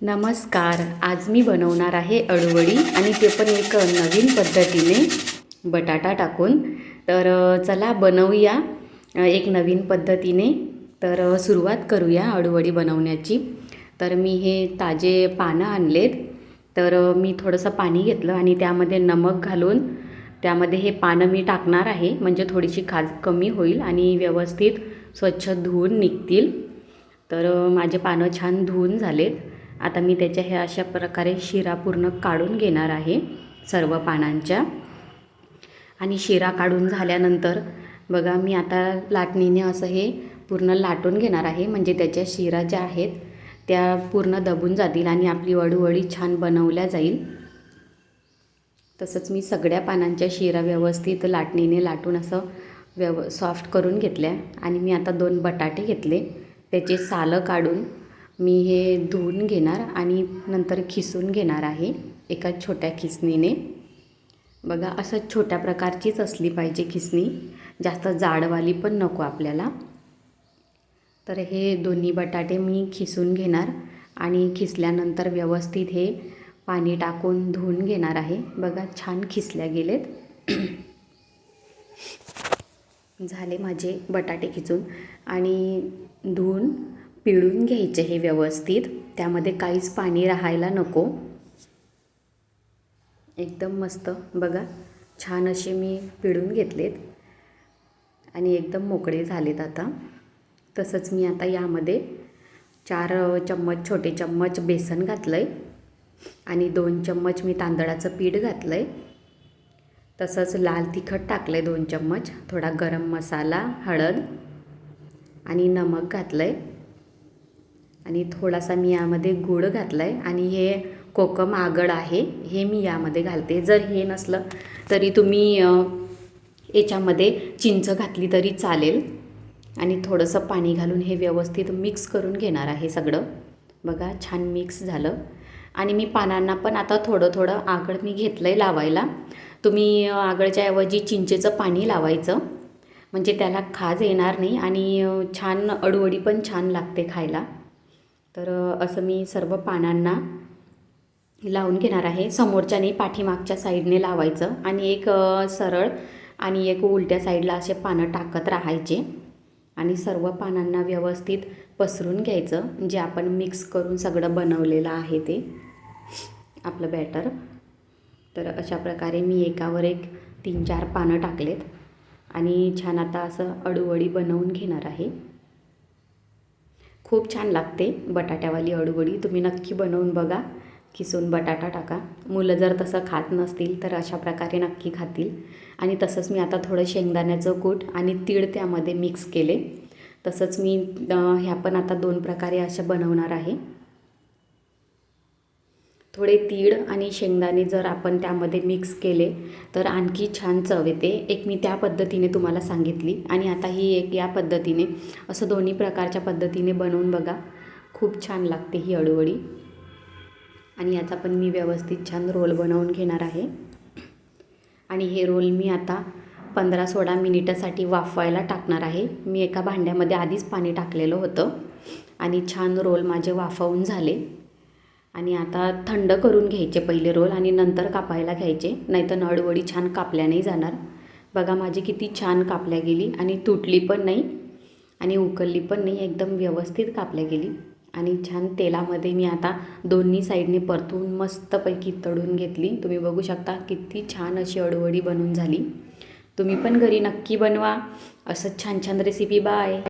नमस्कार. आज मी बनवणार आहे अळूवडी आणि ते पण एक नवीन पद्धतीने बटाटा टाकून. तर चला बनवूया. एक नवीन पद्धतीने. तर सुरुवात करूया अडवडी बनवण्याची. तर मी हे ताजे पानं आणलेत. तर मी थोडंसं पाणी घेतलं आणि त्यामध्ये नमक घालून त्यामध्ये हे पानं मी टाकणार आहे. म्हणजे थोडीशी खाज कमी होईल आणि व्यवस्थित स्वच्छ धुवून निघतील. तर माझे पानं छान धुवून झालेत. आता मी त्याच्या ह्या अशा प्रकारे शिरा पूर्ण काढून घेणार आहे सर्व पानांच्या. आणि शिरा काढून झाल्यानंतर बघा मी आता लाटणीने असं हे पूर्ण लाटून घेणार आहे म्हणजे त्याच्या शिरा ज्या आहेत त्या पूर्ण दबून जातील आणि आपली वडूवडी छान बनवल्या जाईल. तसंच मी सगळ्या पानांच्या शिरा व्यवस्थित लाटणीने लाटून असं व्यव सॉफ्ट करून घेतल्या. आणि मी आता दोन बटाटे घेतले त्याचे सालं काढून मी हे धुवून घेणार आणि नंतर खिसून घेणार आहे एका छोट्या खिसणीने. बघा असं छोट्या प्रकारचीच असली पाहिजे खिसणी. जास्त जाडवाली पण नको आपल्याला. तर हे दोन्ही बटाटे मी खिसून घेणार आणि खिसल्यानंतर व्यवस्थित हे पाणी टाकून धुवून घेणार आहे. बघा छान खिसल्या गेलेत. झाले माझे बटाटे खिचून आणि धुवून पिळून घ्यायचे हे व्यवस्थित. त्यामध्ये काहीच पाणी राहायला नको. एकदम मस्त. बघा छान असे मी पिळून घेतलेत. आणि एकदम मोकळे झालेत आता. तसंच मी आता यामध्ये चार चम्मच छोटे चम्मच बेसन घातलं आहे आणि दोन चम्मच मी तांदळाचं पीठ घातलं आहे तसंच लाल तिखट टाकलं आहे दोन चम्मच. थोडा गरम मसाला हळद आणि नमक घातलं आहे आणि थोडासा मी यामध्ये गुळ घातला आहे आणि हे कोकम आगळ आहे हे मी यामध्ये घालते. जर हे नसलं तरी तुम्ही याच्यामध्ये चिंच घातली तरी चालेल. आणि थोडंसं पाणी घालून हे व्यवस्थित मिक्स करून घेणार आहे सगळं. बघा छान मिक्स झालं. आणि मी पानांना पण आता थोडं थोडं आगळ मी घेतलं आहे लावायला. तुम्ही आगळच्या ऐवजी चिंचेचं पाणी लावायचं. म्हणजे त्याला खाज येणार नाही आणि छान अडवडी पण छान लागते खायला. तर असं मी सर्व पानांना लावून घेणार आहे. समोरच्याने पाठीमागच्या साईडने लावायचं आणि एक सरळ आणि एक उलट्या साईडला असे पानं टाकत राहायचे आणि सर्व पानांना व्यवस्थित पसरून घ्यायचं जे आपण मिक्स करून सगळं बनवलेलं आहे ते. आपलं बॅटर. तर अशा प्रकारे मी एकावर एक तीन चार पानं टाकलेत आणि छान आता असं अडूवडी बनवून घेणार आहे. खूप छान लागते बटाट्यावाली अडूवडी तुम्ही नक्की बनवून बघा. किसून बटाटा टाका. मुलं जर तसं खात नसतील तर अशा प्रकारे नक्की खातील. आणि तसंच मी आता थोडं शेंगदाण्याचं कूट आणि तीळ त्यामध्ये मिक्स केले. तसंच मी ह्या पण आता दोन प्रकारे अशा बनवणार आहे. थोडे तीळ आणि शेंगदाणे जर आपण त्यामध्ये मिक्स केले तर आणखी छान चव येते. एक मी त्या पद्धतीने तुम्हाला सांगितली. आणि आता ही एक या पद्धतीने असं दोन्ही प्रकारच्या पद्धतीने बनवून बघा. खूप छान लागते ही अडवळी आणि याचा पण मी व्यवस्थित छान रोल बनवून घेणार आहे. आणि हे रोल मी आता पंधरा सोळा मिनिटासाठी वाफवायला टाकणार आहे. मी एका भांड्यामध्ये आधीच पाणी टाकलेलं होतं. आणि छान रोल माझे वाफवून झाले. आणि आता थंड करून घ्यायचे पहिले रोल आणि नंतर कापायला घ्यायचे नाहीतर नळवडी छान कापल्या नाही जाणार. बघा माझी किती छान कापल्या गेली आणि तुटली पण नाही आणि उकलली पण नाही एकदम व्यवस्थित कापल्या गेली. आणि छान तेलामध्ये मी आता दोन्ही साईडने परतून मस्तपैकी तळून घेतली. तुम्ही बघू शकता किती छान अशी अडवडी बनून झाली. तुम्ही पण घरी नक्की बनवा. असंच छान छान रेसिपी बाय